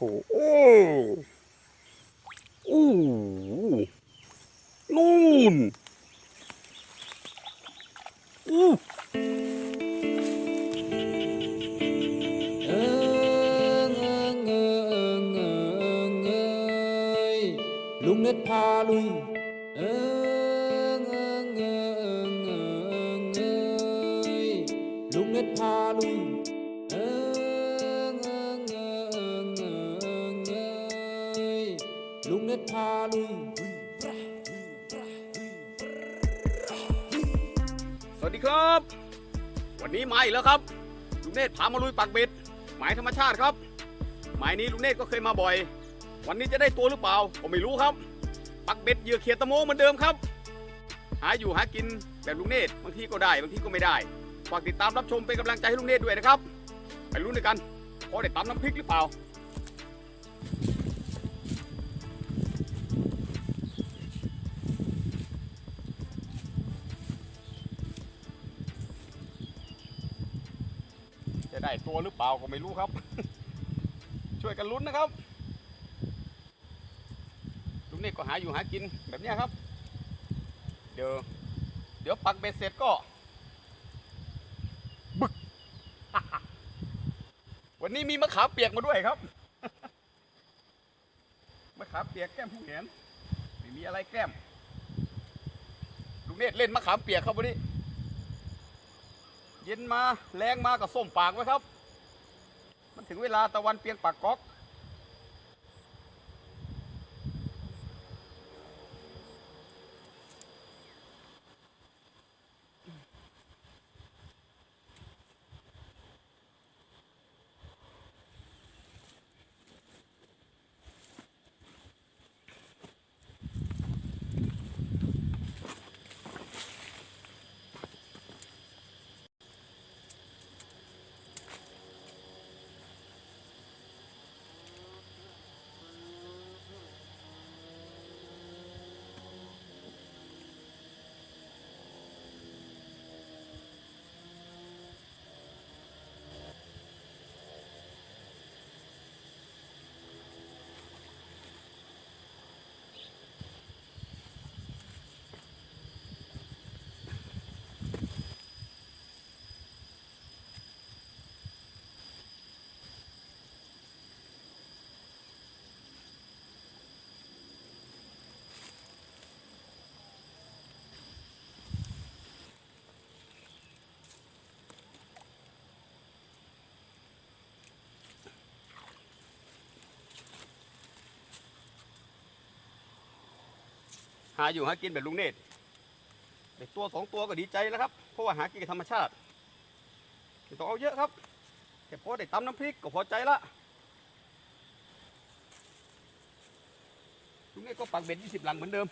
โหโอ้โอ้นู่นอู้ลุงเน็ตพาลุย ครับ วันนี้มาอีกแล้วครับลุงเนตรพามาลุยปักเบ็ดหมายธรรมชาติครับ หมายนี้ลุงเนตรก็เคยมาบ่อย วันนี้จะได้ตัวหรือเปล่าก็ไม่รู้ครับ ปักเบ็ดเหยื่อเขียตะโมเหมือนเดิมครับ หาอยู่หากินแบบลุงเนตรบางทีก็ได้บางทีก็ไม่ได้ฝากติดตามรับชมเป็นกำลังใจให้ลุงเนตรด้วยนะครับ ไปลุ้นด้วยกันพอได้ตำน้ำพริกหรือเปล่า จะได้ตัวหรือเปล่าก็ไม่รู้ครับ ช่วยกันลุ้นนะครับลุงเนตก็หาอยู่หากินแบบนี้ครับ เดี๋ยวเดี๋ยวปักเบ็ดเสร็จก็บึกวันนี้มีมะขามเปียกมาด้วยครับมะขามเปียกแก้มผู้เห็นไม่มีอะไรแก้มลุงเนตเล่นมะขามเปียกครับวันนี้ เย็นมาแรงมากับส้มปากไว้ครับ มันถึงเวลาตะวันเปียงปากก๊อก หาอยู่หากินแบบลุงเนตรได้ตัวสองตัวก็ดีใจแล้วครับ เพราะว่าหากินกับธรรมชาติไม่ต้องเอาเยอะครับแค่พอได้ตำน้ำพริกก็พอใจละลุงเนตรก็ปักเบ็ดยี่สิบหลังเหมือนเดิม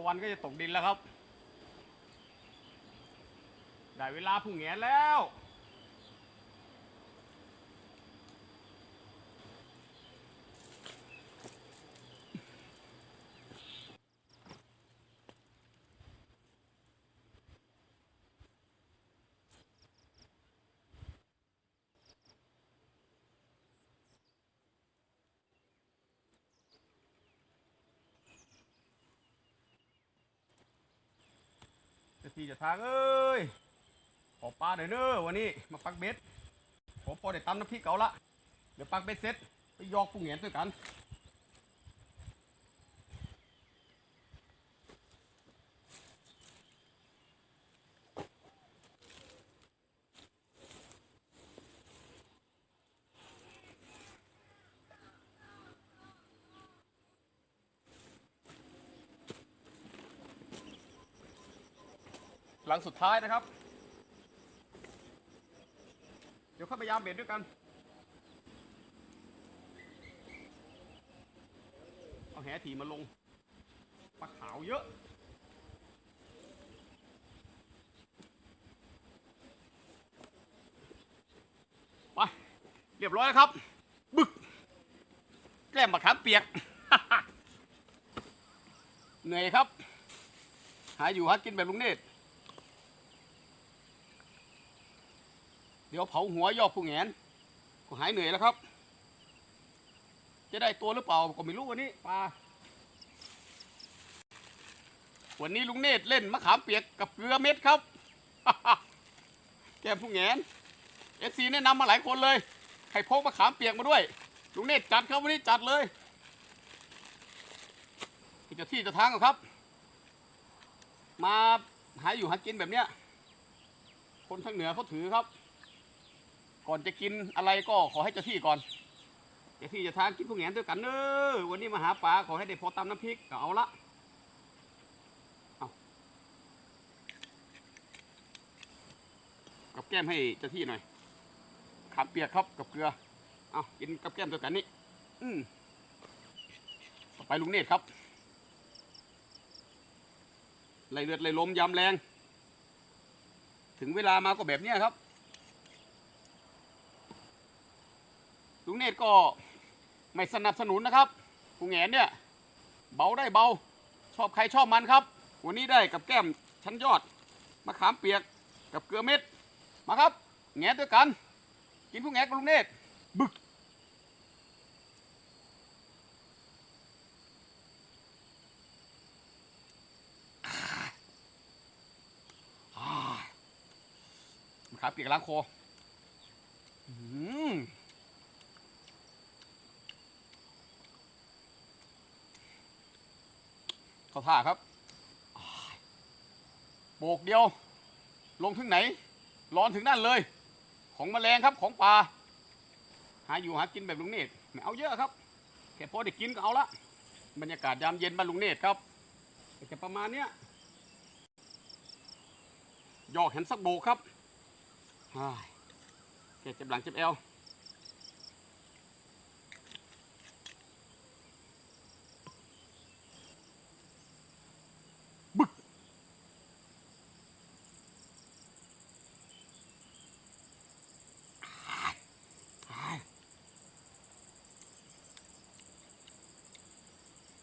ะวันก็จะตกดินแล้วครับ ได้เวลาผู้แงนแล้ว จะที่จะทางเอ้ยขอปลาหน่อยเนอะวันนี้มาปักเบ็ดผมพอได้ตำน้ำพริกเก่าละเดี๋ยวปักเบ็ดเสร็จไปยอกกุ้งเหงียนด้วยกัน สุดท้ายนะครับ เดี๋ยวเข้าไปยามเบ็ดด้วยกันเอาแหถีมาลงปลาขาวเยอะไปเรียบร้อยแล้วครับ บึกแกล้มมะขามเปียก เหนื่อยครับ หาอยู่หากินแบบลุงเนตร เดี๋ยวเผาหัวยอกผู้แงนก็หายเหนื่อยแล้วครับ จะได้ตัวหรือเปล่าก็ไม่รู้วันนี้ปลาวันนี้ลุงเนตรเล่นมะขามเปียกกับเกลือเม็ดครับ แกมผู้แงนเอซีแนะนำมาหลายคนเลยให้พกมะขามเปียกมาด้วยลุงเนตรจัดครับวันนี้จัดเลยจะที่จะทางครับ มาหาอยู่หากินแบบเนี้ยคนทางเหนือเขาถือครับ ก่อนจะกินอะไรก็ขอให้เจ้าที่ก่อนเจ้าที่จะทานกินพวกแหนด้วยกันเนอะวันนี้มาหาปลาขอให้ได้พอตำน้ำพริกก็เอาละเอากับแก้มให้เจ้าที่หน่อยขาเปียกครับกับเกลือเอากินกับแก้มด้วยกันนี่อืมต่อไปลุงเนตรครับไหลเลือดไหลลมยามแรง ถึงเวลามาก็แบบนี้ครับ ลุงเนตรก็ไม่สนับสนุนนะครับผู้แหงนเนี่ย เบาได้เบา ชอบใครชอบมันครับ วันนี้ได้กับแก้มชั้นยอดมะขามเปียกกับเกลือเม็ดมาครับแหงนด้วยกัน กินผู้แหงนกับลุงเนตรบึกมะขามเปียกล้างคออืม เข้าท่าครับโบกเดียว ลงถึงไหน ร้อนถึงนั่นเลย ของแมลงครับของปลาหาอยู่หากินแบบลุงเนตรไม่เอาเยอะครับแค่พอได้กินก็เอาละบรรยากาศยามเย็นบ้านลุงเนตรครับแค่ประมาณเนี้ยยอกเห็นสักโบกครับอ้ายแค่เจ็บหลังเจ็บเอว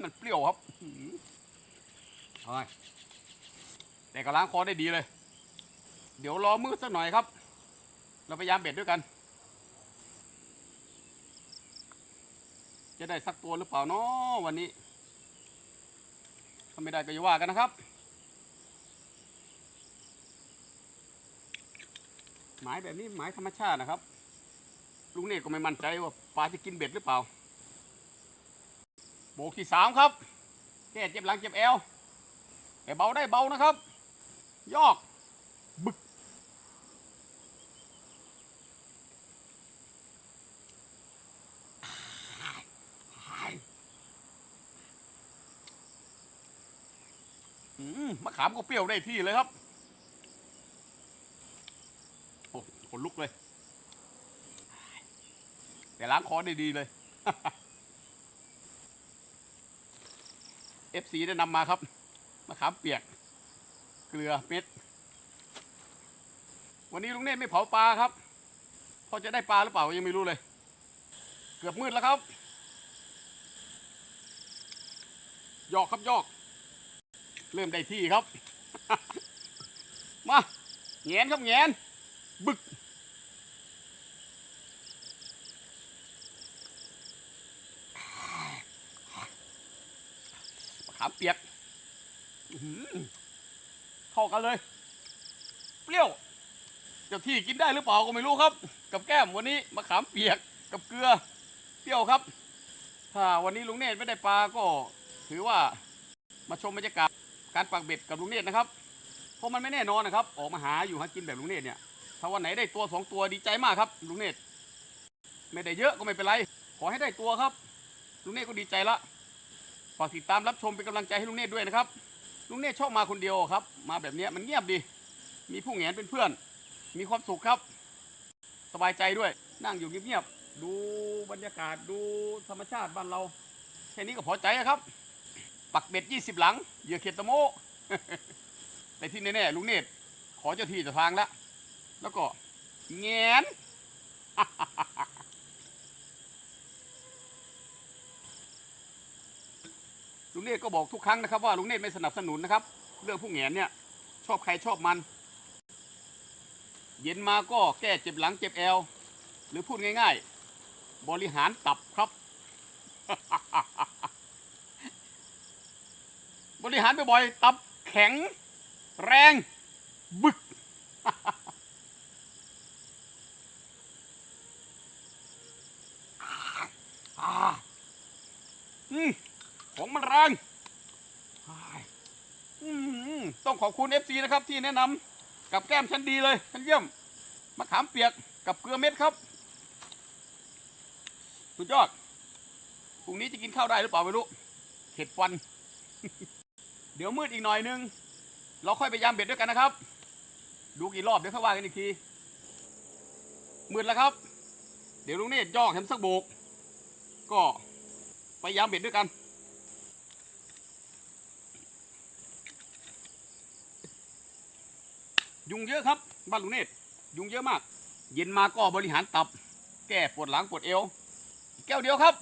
มันเปรี้ยวครับอื้อหือใช่แต่ก็ล้างคอได้ดีเลย เดี๋ยวรอมืดสักหน่อยครับ เราพยายามเบ็ดด้วยกัน จะได้สักตัวหรือเปล่าเนาะวันนี้ถ้าไม่ได้ก็อย่าว่ากันนะครับ หมายแบบนี้หมายธรรมชาตินะครับ ลุงเนตก็ไม่มั่นใจว่าปลาจะกินเบ็ดหรือเปล่า โบกที่สามครับแค่เจ็บหลังเจ็บเอวแต่เบาได้เบานะครับ ยอกบึกอืมมะขามก็เปรี้ยวได้ที่เลยครับ โอ้ขนลุกเลย แต่ล้างคอได้ดีเลย FC ได้นำมาครับมะขามเปียก เกลือเม็ด วันนี้ลุงเนตไม่เผาปลาครับพอจะได้ปลาหรือเปล่ายังไม่รู้เลย เกือบมืดแล้วครับยอกครับยอก เริ่มได้ที่ครับ มาแงนครับแงนบึก มะ ขามเปียกเข้ากันเลย เปรี้ยวจ้าที่กินได้หรือเปล่าก็ไม่รู้ครับ กับแก้มวันนี้มะขามเปียกกับเกลือ เปรี้ยวครับ ถ้าวันนี้ลุงเนตรไม่ได้ปลาก็ถือว่ามาชมบรรยากาศการปักเบ็ดกับลุงเนตรนะครับ เพราะมันไม่แน่นอนนะครับ ออกมาหาอยู่หากินแบบลุงเนตรเนี่ย ถ้าวันไหนได้ตัวสองตัวดีใจมากครับลุงเนตรไม่ได้เยอะก็ไม่เป็นไร ขอให้ได้ตัวครับลุงเนตรก็ดีใจละ ฝากติดตามรับชมเป็นกำลังใจให้ลุงเนตรด้วยนะครับลุงเนตรชอบมาคนเดียวครับ มาแบบเนี้ยมันเงียบดี มีผู้แหงนเป็นเพื่อน มีความสุขครับ สบายใจด้วยนั่งอยู่เงียบๆดูบรรยากาศดูธรรมชาติบ้านเราแค่นี้ก็พอใจแล้วครับ ปักเบ็ดยี่สิบหลังเหยื่อเขียดตะโม แต่ที่แน่ๆลุงเนตรขอเจ้าที่เจ้าทางแล้วแล้วก็แงน ลุงเนตรก็บอกทุกครั้งนะครับว่าลุงเนตรไม่สนับสนุนนะครับ เรื่องผู้แหงนเนี่ยชอบใครชอบมัน เย็นมาก็แก้เจ็บหลังเจ็บแอวหรือพูดง่าย ๆ บริหารตับครับ บริหารบ่อยๆตับแข็ง แรง บึก อ่าอืม ของต้องขอบคุณ FC นะครับ ที่แนะนำกับแก้มชั้นดีเลยชั้นเยี่ยมมะขามเปียกกับเกลือเม็ดครับ สุดยอดพรุ่งนี้จะกินข้าวได้หรือเปล่าไม่รู้เข็ดฟัน เดี๋ยวมืดอีกหน่อยนึง เราค่อยไปยามเบ็ดด้วยกันนะครับ ดูกี่รอบเดี๋ยวค่อยว่ากันอีกที มืดแล้วครับ เดี๋ยวลุงเนตรย่อแฮมสักโบก ก็ไปยามเบ็ดด้วยกัน ยุงเยอะครับ บ้านลุงเนตรยุงเยอะมาก เย็นมาก็บริหารตับ แก้ปวดหลังปวดเอว แก้วเดียวครับ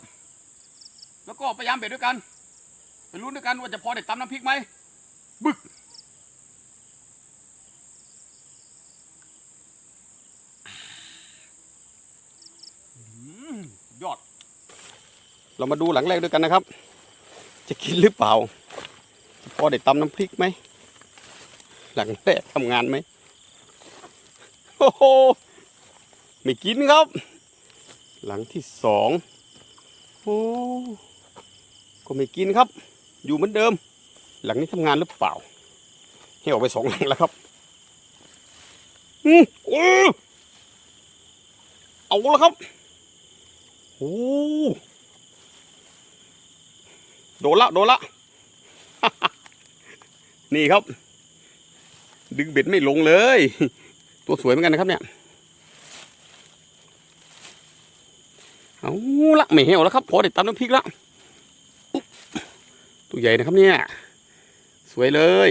แล้วก็พยายามเบ็ดด้วยกัน ไปลุ้นด้วยกันว่าจะพอได้ตำน้ำพริกไหมบึกยอด เรามาดูหลังแรกด้วยกันนะครับ จะกินหรือเปล่า พอได้ตำน้ำพริกไหม หลังแรกทำงานไหม โอ้โหไม่กินครับ หลังที่สองโอ้ก็ไม่กินครับ อยู่เหมือนเดิม หลังนี้ทำงานหรือเปล่าให้ออกไปสองหลังแล้วครับอืมโอ้เอาแล้วครับโอ้โดนละโดนละ นี่ครับ ดึงเบ็ดไม่ลงเลย ตัวสวยเหมือนกันนะครับเนี่ย เอาละไม่เหี่ยวแล้วครับพอได้ตำน้ำพริกแล้วตัวใหญ่นะครับเนี่ย สวยเลย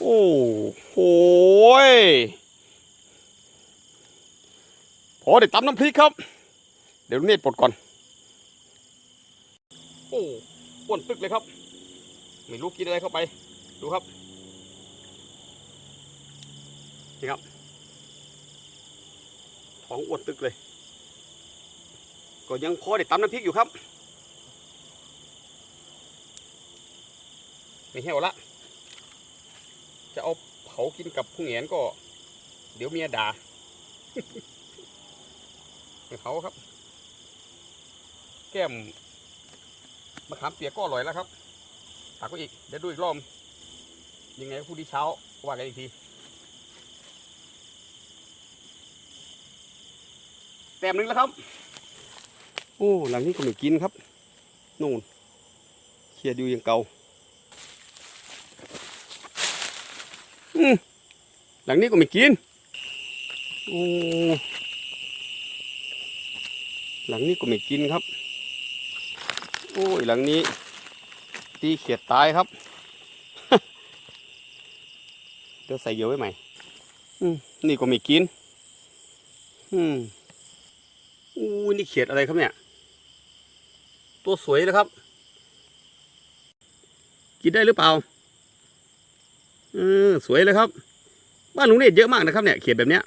โอ้โหยพอได้ตำน้ำพริกครับ เดี๋ยวเนตรปลดก่อน โอ้อ้วนตึกเลยครับ ไม่รู้กินอะไรเข้าไป ดูครับนี่ครับท้องอวนตึกเลย ก็ยังพอได้ตำน้ำพริกอยู่ครับไม่เหี่ยวละ จะเอาเผากินกับผู้แหงนก็ เดี๋ยวเมียด่าเขาครับ แก้มมะขามเปียกก็อร่อยแล้วครับักไว้อีก เดี๋ยวดูอีกรอบยังไงพรุ่งนี้เช้าว่ากันอีกทีแต้มหนึ่งแล้วครับ โอ้หลังนี้ก็ไม่กินครับนู่นเคลียร์อยู่อยังเก่าอืมหลังนี้ก็ไม่กินโอ้หลังนี้ก็ไม่กินครับ โอ้ยหลังนี้ ตีเขียดตายครับ เดี๋ยวใส่เยอะไว้ใหม่นี่ก็ไม่กิน อืมอู้นี่เขียดอะไรครับเนี่ย ตัวสวยนะครับ กินได้หรือเปล่าเออสวยเลยครับ บ้านลุงเนตรเยอะมากนะครับเนี่ย เขียดแบบเนี้ย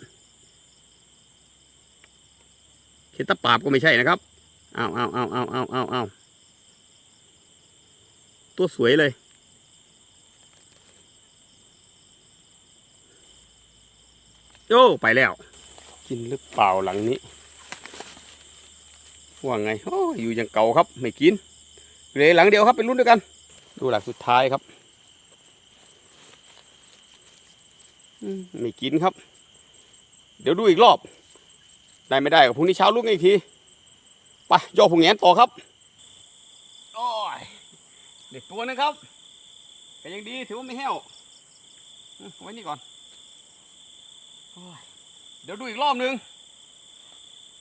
เขียดตะปาบก็ไม่ใช่นะครับ เอาเอาเอาเอาเอาเอาเอา ตัวสวยเลย โอ้ไปแล้ว กินหรือเปล่าหลังนี้ว่าไงโอ้ยอยู่อย่างเก่าครับ ไม่กินเหลยหลังเดียวครับเป็นรุ่นด้วยกัน ดูหลักสุดท้ายครับอืมไม่กินครับ เดี๋ยวดูอีกรอบ ได้ไม่ได้กับพรุ่งนี้เช้าลุกอีกที ไปย่อผงแงนต่อครับ โอ้ย เด็กตัวนึงครับแต่ยังดีถือว่าไม่แห้วไว้นี่ก่อนอเดี๋ยวดูอีกรอบนึง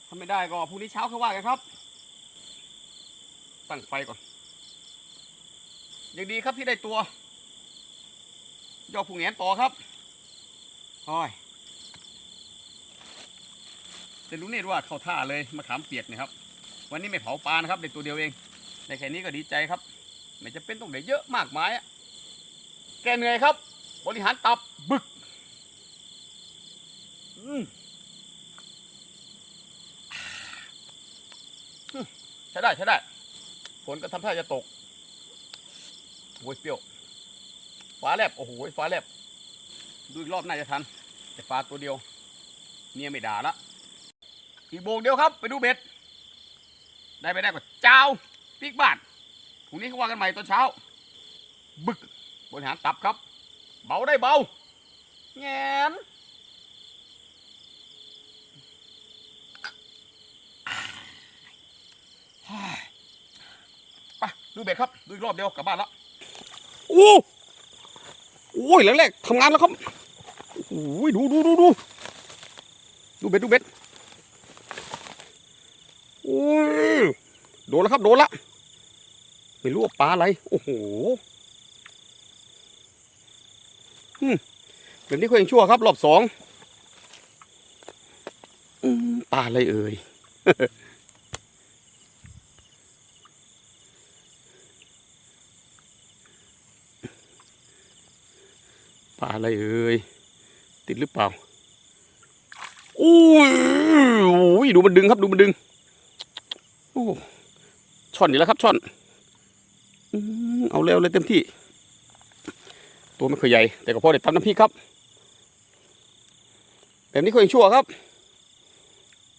ถ้าไม่ได้ก็พรุ่งนี้เช้าเขาว่ากันครับ ตั้งไฟก่อน ยังดีครับที่ได้ตัวย่อผงแงนต่อครับโอ้ยแต่รู้เนี่ยว่าเข้าท่าเลยมะขามเปียกเนะครับ วันนี้ไม่เผาปลานะครับในตัวเดียวเองในแค่นี้ก็ดีใจครับ ไม่จะเป็นต้องได้เยอะมากมายอะแกเหนื่อยครับ บริหารตับบึกอืมใช้ได้ใช้ได้ฝนก็ทำท่าจะตกโอ้ยเปรี้ยวฟ้าแลบโอ้โหฟ้าแลบดูอีกรอบน่าจะทันแต่ปลาตัวเดียวเมียไม่ด่าละอีกโบกเดียวครับ ไปดูเบ็ด ได้ไปได้ก็เจ้าปีกบ้าน รุ่งนี้เขาว่ากันใหม่ตอนเช้า บึกบริหารตับครับ เบาได้เบาแงนไปดูเบ็ดครับ ดูอีกรอบเดียวกลับบ้านแล้วโอ้โอ้ยแรกๆทำงานแล้วครับโอ้ยดูดูดูดูดูเบ็ดดูเบ็ดโอ้ยโดนแล้วครับ โดนละ ไม่รู้ว่าปลาอะไร โอ้โหอืมแบบนี้ก็ยังชั่วครับ รอบสองปลาอะไรเอ่ยปลาอะไรเอ่ยติดหรือเปล่าโอ้ยโอ้ยดูมันดึงครับดูมันดึงโอ้ช่อนอีกแล้วครับช่อน เอาเร็วเลยเต็มที่ ตัวไม่เคยใหญ่ แต่ก็พอเด็ดทำน้ำพริกครับ แบบนี้ก็ยังชั่วครับ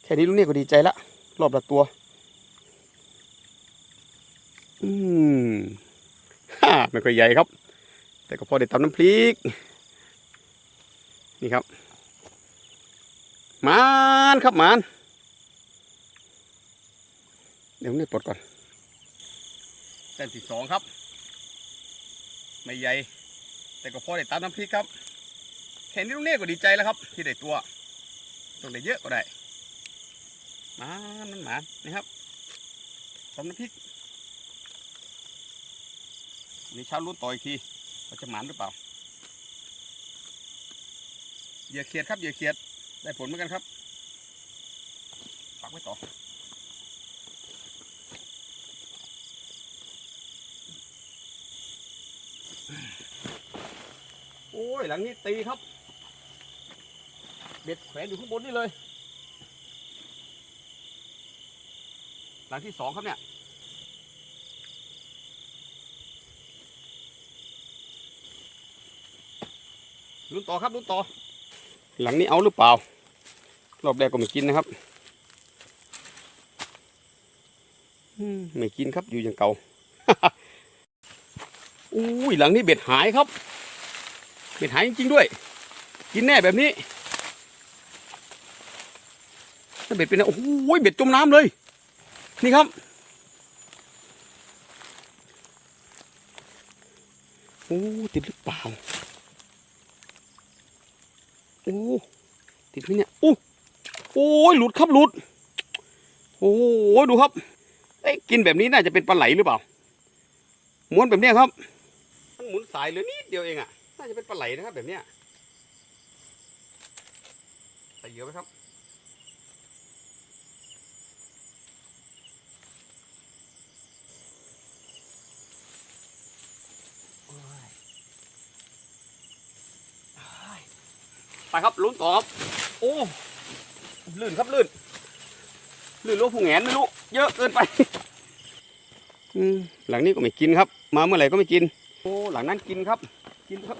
แค่นี้ลุงเนี่ยก็ดีใจละ รอบละตัว อืมฮ่าไม่เคยใหญ่ครับ แต่ก็พอเด็ดทำน้ำพริก นี่ครับมานครับมาน เดี๋ยวนี่ปลดก่อน เส้นที่สองครับ ไม่ใหญ่ แต่ก็พอได้ตามน้ำพริกครับแค่นี้ลุงเน่ก็ดีใจแล้วครับ ที่ได้ตัวต้องได้เยอะก็ได้มามันหมานี่ครับตามน้ำพริกนี่เช้ารุ่นต่ออีกทีว่าจะหมานหรือเปล่าเหยื่อเขียดครับเหยื่อเขียดได้ผลเหมือนกันครับปักไว้ต่อ โอ้ยหลังนี้ตีครับ เบ็ดแขวนอยู่ข้างบนนี่เลย หลังที่สองครับเนี่ยลุ้นต่อครับลุ้นต่อ หลังนี้เอาหรือเปล่า รอบแรกก็ไม่กินนะครับอืมไม่กินครับอยู่อย่างเก่า อุ้ยหลังนี้เบ็ดหายครับ เบ็ดหายจริงๆด้วย กินแน่แบบนี้ถ้าเบ็ดเป็นไงโอ้โหเบ็ดจมน้ำเลย นี่ครับโอ้ติดหรือเปล่าโอ้ติดไหมเนี่ยโอ้โอ้ยหลุดครับหลุด โอ้โหดูครับเอ้กินแบบนี้น่าจะเป็นปลาไหลหรือเปล่าม้วนแบบนี้ครับ มันหมุนสายเหลือนิดเดียวเองอะน่า จะเป็นปลาไหลนะครับ แบบเนี้ยใส่เยอะไหมครับไปครับลุ้นต่อครับ โอ้ลื่นครับลื่นลื่นลูกผู้แงนไม่รู้เยอะเกินไปหลังนี้ก็ไม่กินครับ มาเมื่อไหร่ก็ไม่กิน โอ้หลังนั้นกินครับ กินครับ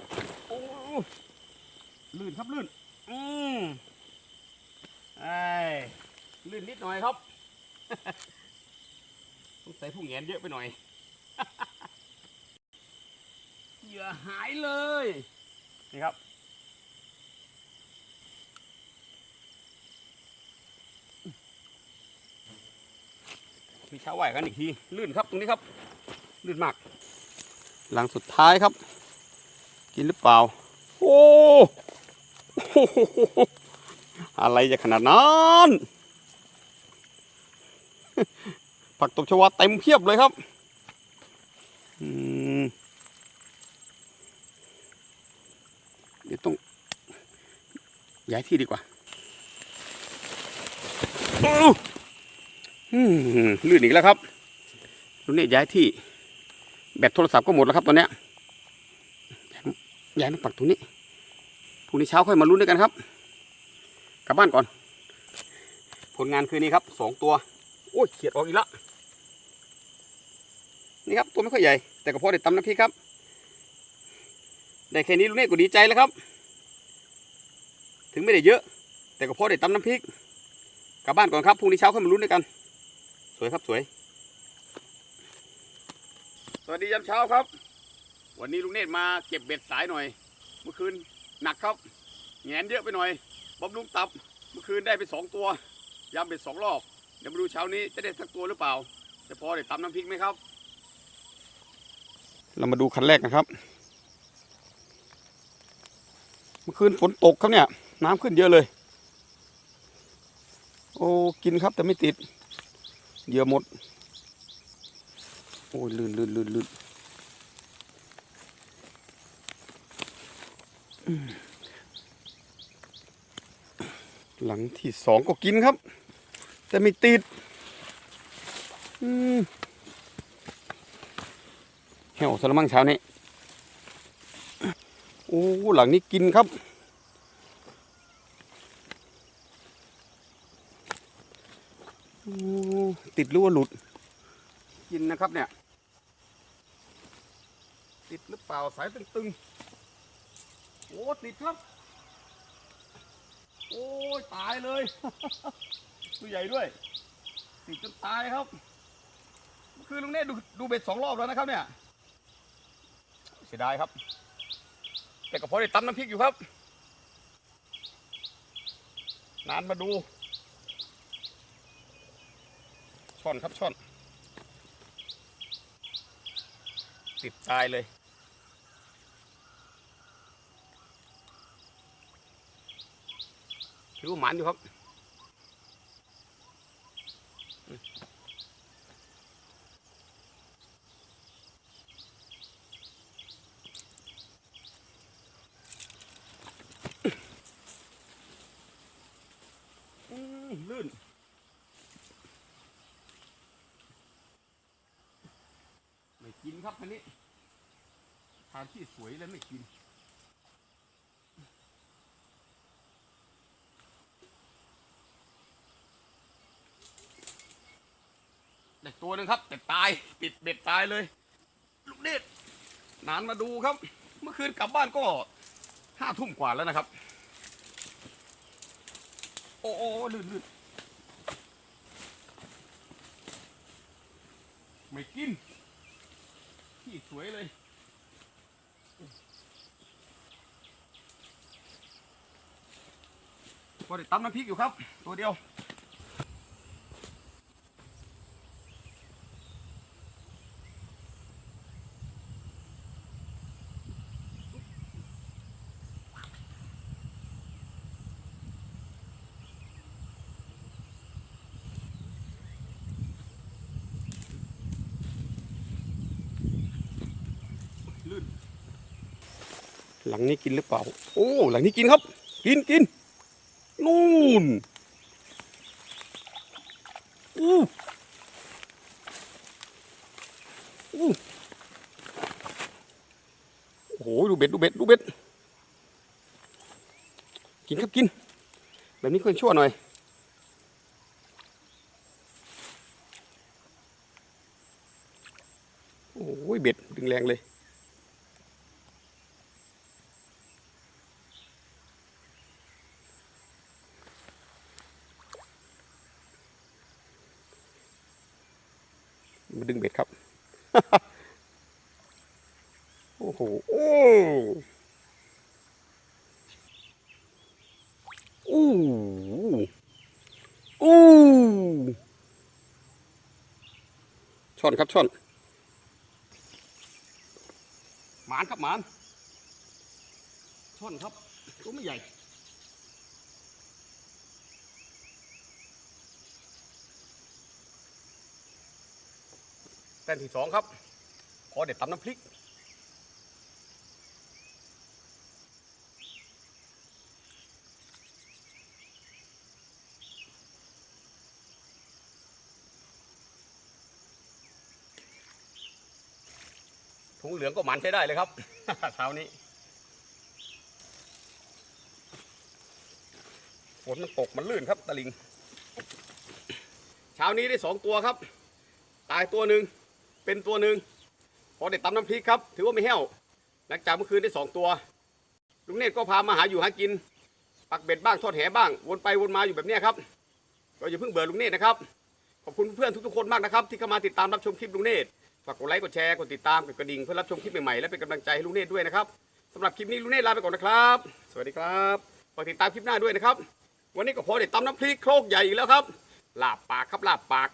โอ้ลื่นครับลื่น อืมไอ้ลื่นนิดหน่อยครับต้องใส่ผู้แงนเยอะไปหน่อยเหยื่อหายเลย นี่ครับมีเช้าไหวกันอีกที ลื่นครับตรงนี้ครับ ลื่นมาก หลังสุดท้ายครับ กินหรือเปล่า โอ้โหอะไรจะขนาดนั้นผักตบชวาเต็มเพียบเลยครับอืมเดี๋ยวต้องย้ายที่ดีกว่าอ้อืมลื่นอีกแล้วครับรุ่นนี้ย้ายที่แบตโทรศัพท์ก็หมดแล้วครับตอนเนี้ย ย้ายมาปักตรงนี้พรุ่งนี้เช้าค่อยมาลุ้นด้วยกันครับ กลับบ้านก่อน ผลงานคืนนี้ครับสองตัว โอ้ยเขียดออกอีกแล้วนี่ครับตัวไม่ค่อยใหญ่ แต่ก็พอได้ตำน้ำพริกครับ ได้แค่นี้ลุงเนตก็ดีใจแล้วครับ ถึงไม่ได้เยอะ แต่ก็พอได้ตำน้ำพริก กลับบ้านก่อนครับพรุ่งนี้เช้าค่อยมาลุ้นด้วยกัน สวยครับสวย สวัสดียามเช้าครับ วันนี้ลุงเนตรมาเก็บเบ็ดสายหน่อย เมื่อคืนหนักครับแงนเยอะไปหน่อยบำรุงตับ เมื่อคืนได้ไปสองตัวยำเบ็ดสองรอบเดี๋ยวมาดูเช้านี้จะได้สักตัวหรือเปล่า จะพอได้ตำน้ำพริกไหมครับ เรามาดูคันแรกกันครับ เมื่อคืนฝนตกครับเนี่ย น้ำขึ้นเยอะเลย โอ้กินครับแต่ไม่ติดเหยื่อหมด โอ้ยลื่นลื่นลื่นลื่นอืม หลังที่สองก็กินครับ แต่ไม่ติดเหี่ยวสารมังเช้านี้โอ้หลังนี้กินครับ ติดหรือว่าหลุด กินนะครับเนี่ย ติดหรือเปล่าสายตึงๆ โอ้ติดครับ โอ้ยตายเลย ตัวใหญ่ด้วย ติดจนตายครับ คือลุงเนตดูดูเบ็ดสองรอบแล้วนะครับเนี่ย เสียดายครับ แต่ก็พอได้ตำน้ำพริกอยู่ครับ นานมาดู ช่อนครับช่อน ติดตายเลย ถือหมันอยู่ครับอืมลื่นไม่กินครับคันนี้ทานที่สวยแล้วไม่กิน เด็กตัวหนึ่งครับแต่ตายปิดเบ็ดตายเลย ลูกเนตรนานมาดูครับ เมื่อคืนกลับบ้านก็ห้าทุ่มกว่าแล้วนะครับ โอ้โอ้ลื่นลื่นไม่กิน ที่สวยเลยพอได้ตำน้ำพริกอยู่ครับ ตัวเดียว หลังนี้กินหรือเปล่า โอ้ หลังนี้กินครับ กินกินนู่นอู้อู้โอ้โหดูเบ็ดดูเบ็ดดูเบ็ดกินครับกิน แบบนี้ค่อยชั่วหน่อยโอ้ยเบ็ดดึงแรงเลย มาดึงเบ็ดครับ โอ้โห โอ้อู้อู้ช่ อนครับช่อนหมานครับหมานช่อนครับตัวไม่ใหญ่แต้นที่สองครับ ขอเด็ดตำน้ำพริก ถุงเหลืองก็หมันใช้ได้เลยครับ เช้านี้ฝนมันตกมันลื่นครับตะลิง เช้านี้ได้สองตัวครับ ตายตัวหนึ่งเป็นตัวหนึ่งพอได้ตำน้ำพริกครับ ถือว่าไม่แห้ว หลังจากเมื่อคืนได้สองตัว ลุงเนตรก็พามาหาอยู่หากิน ปักเบ็ดบ้างทอดแหบ้าง วนไปวนมาอยู่แบบเนี้ยครับ ก็อย่าเพิ่งเบื่อลุงเนตรนะครับ ขอบคุณเพื่อนทุกๆคนมากนะครับ ที่เข้ามาติดตามรับชมคลิปลุงเนตร ฝากกดไลค์กดแชร์กดติดตามกดกระดิ่งเพื่อรับชมคลิปใหม่ๆและเป็นกำลังใจให้ลุงเนตด้วยนะครับสำหรับคลิปนี้ลุงเนตลาไปก่อนนะครับ สวัสดีครับฝากติดตามคลิปหน้าด้วยนะครับ วันนี้ก็พอได้ตำน้ำพริกโครกใหญ่อีกแล้วครับลาบปากครับลาบปาก